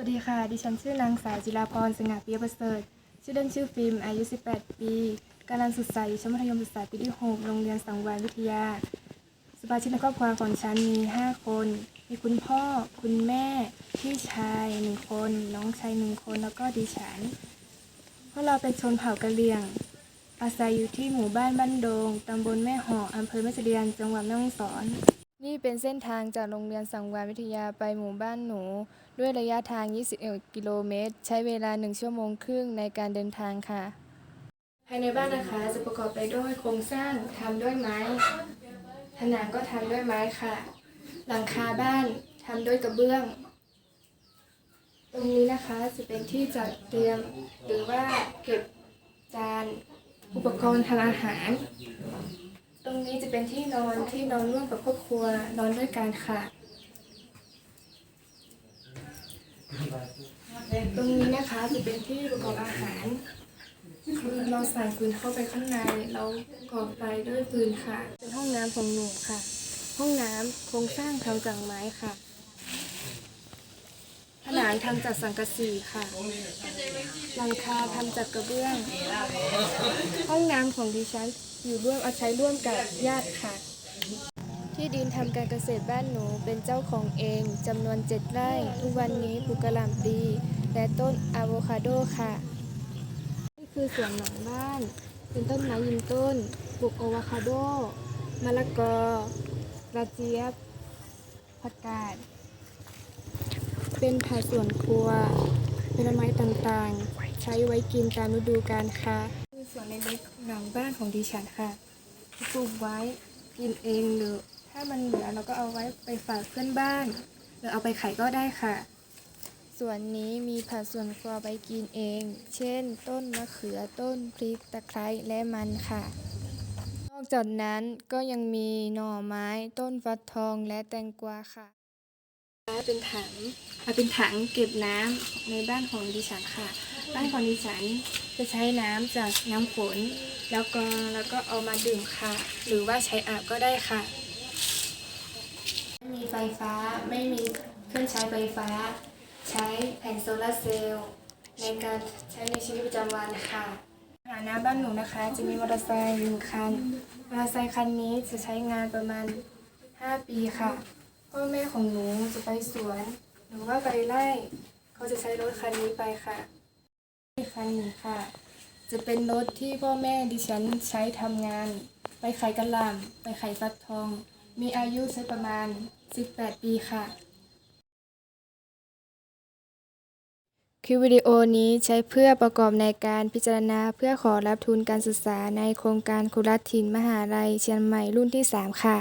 วัสดีค่ะ ดิฉันชื่อนางสาวจิราพรสง่าเปียประเสริฐ ชื่อเล่นชื่อฟิล์ม อายุ 18 ปีกำลังศึกษาอยู่ชั้นมัธยมศึกษาปีที่ 6 โรงเรียนสังวาลวิทยา สมาชิกในครอบครัวของฉันมี 5 คน มีคุณพ่อ คุณแม่ พี่ชายหนึ่งคน น้องชายหนึ่งคน แล้วก็ดิฉัน พวกเราเป็นชนเผ่ากะเหรี่ยง อาศัยอยู่ที่หมู่บ้านบ้านโดง ตำบลแม่ห่ออำเภอแม่เสเดียนจังหวัดแม่ฮ่องสอน นี่เป็นเส้นทางจากโรงเรียนสังวาวิทยาไปหมู่บ้านหนู ด้วยระยะทาง 21 กิโลเมตร ใช้เวลา 1 ชั่วโมงครึ่งในการเดินทางค่ะ ภายในบ้านนะคะจะประกอบไปด้วยโครงสร้างทำด้วยไม้ ผนังก็ทำด้วยไม้ค่ะ หลังคาบ้านทำด้วยกระเบื้อง ตรงนี้นะคะจะเป็นที่จัดเตรียมหรือว่าเก็บจานอุปกรณ์ทำอาหาร นี้จะเป็นที่นอนที่นอนร่วมกับครอบครัวนอนด้วยกันค่ะ ตรงนี้นะคะจะเป็นที่ประกอบอาหารคือเราใส่ฟืนเข้าไปข้างในเราก่อไฟด้วยฟืนค่ะ เป็นห้องน้ำของหนูค่ะ ห้องน้ำโครงสร้างทำจากไม้ค่ะผนังทำจากสังกะสีค่ะ หลังคาทำจากกระเบื้อง ห้องน้ำของดิฉันอยู่ร่วมเอาศัยร่วมกับญาติค่ะ ที่ดินทำการเกษตรบ้านหนูเป็นเจ้าของเองจำนวนเจ็ดไร่ ทุกวันนี้ปลูกกระหล่ำปีและต้นอะโวคาโดค่ะ นี่คือสวนหลังบ้าน เป็นต้นไม้ยืนต้นปลูกอะโวคาโดมะละกอกระเจี๊ยบผักกาด เป็นผักสวนครัวผลไม้ต่างๆ ใช้ไว้กินตามฤดูกาลค่ะ สวนเล็กๆหลังบ้านของดิฉันค่ะปลูกไว้กินเองหรือ ถ้ามันเหลือเราก็เอาไว้ไปฝากเพื่อนบ้าน หรือเอาไปขายก็ได้ค่ะ ส่วนนี้มีผักส่วนครัวไปกินเอง เช่น ต้นมะเขือต้นพริกตะไคร้และมันค่ะ นอกจากนั้นก็ยังมีหน่อไม้ ต้นฟักทองและแตงกวาค่ะเป็นถังเอาเป็นถังเก็บน้ำในบ้านของดิฉันค่ะ บ้านของดิฉัน จะใช้น้ำจากน้ำฝนแล้วก็แล้วก็เอามาดื่มค่ะ หรือว่าใช้อาบก็ได้ค่ะ ไม่มีไฟฟ้าไม่มีเครื่องใช้ไฟฟ้า ใช้แผงโซลาร์เซลล์ในการใช้ในชีวิตประจำวันค่ะฐานะบ้านหนูนะคะ จะมีมอเตอร์ไซค์หนึ่งคันมอเตอร์ไซค์คันนี้จะใช้งานประมาณ 5 ปีค่ะพ่อแม่ของหนูจะไปสวน หรือว่าไปไร่เขาจะใช้รถคันนี้ไปค่ะ คันนึ่งค่ะ จะเป็นรถที่พ่อแม่ดิฉันใช้ทำงาน ไปขายกระลำไปขายฟักทอง มีอายุใช้ประมาณ 18 ปีค่ะ คลิปวิดีโอนี้ใช้เพื่อประกอบในการพิจารณาเพื่อขอรับทุนการศึกษาในโครงการคุรัตถิ่นมหาลัยเชียงใหม่รุ่นที่ 3 ค่ะ